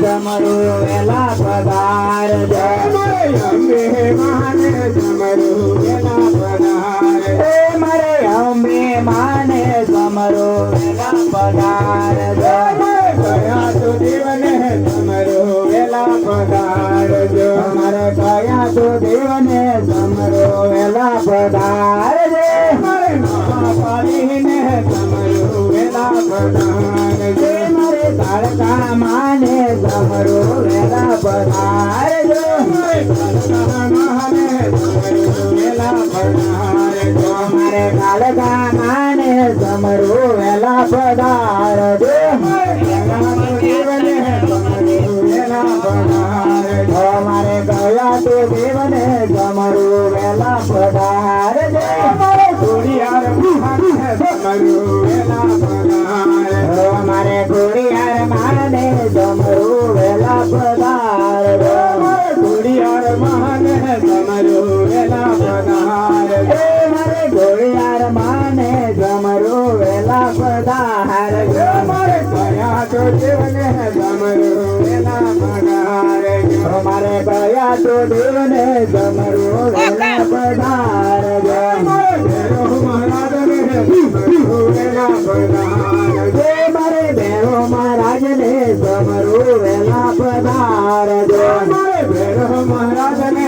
जमरो एला पदार जय अम्बे माने जमरो एला पदार ए मरे अम्बे माने जमरो एला पदार रा पदार जे मारे मामा पाली ने समरो वेला पदार जे मारे तारका माने समरो वेला पदार जे मारे तारका माने समरो वेला पदार जे मारे तारका माने समरो वेला पदार जे मारे तारका माने न हमारे गया तो देवन गमरू वेला पदार हमारे गुड़ियार गमरू वेला पदार हमारे गुड़ियार माने गमरू वेला पदार हमारे गुड़ियार माने गमरू वेला पदार हमारे गुड़ियार माने गमरू वेला पदार तो जीवन है गमरू वेला जो हमारे भैया तो जीवन है गमरू वेला पधारे जो महाराज ने गमरू वेला पधारे हमारे देरो महाराज ने गमरू वेला पधारे जो हमारे महाराज ने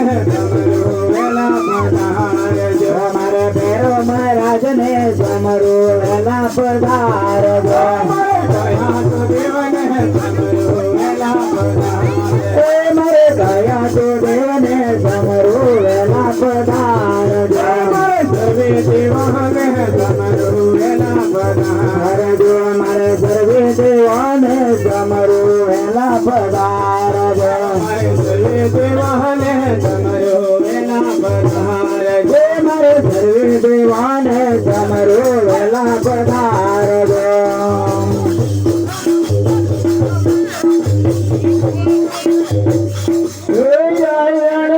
जो हमारे देरो महाराज ने गमरू वेला पधारे દેવાને જમરું વેલા પધાર જય જય મારે સર્વે દેવાને જમરું વેલા પધાર જય હેરાયણ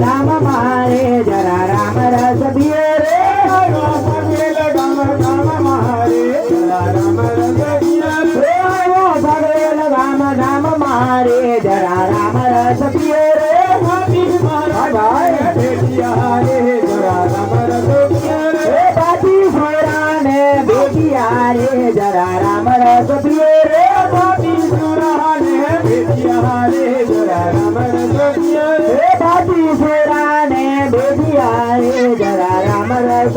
धाम मारे जरा राम रस पिए रे धाम धाम मारे जरा राम रस पिए रे मारे जरा राम रस पिए रे जरा राम रस पिए रे बाजी सोरा रे जरा राम रस पिए रे बाजी ઈશ્વરાને બેટી આરે જરા રામ રસ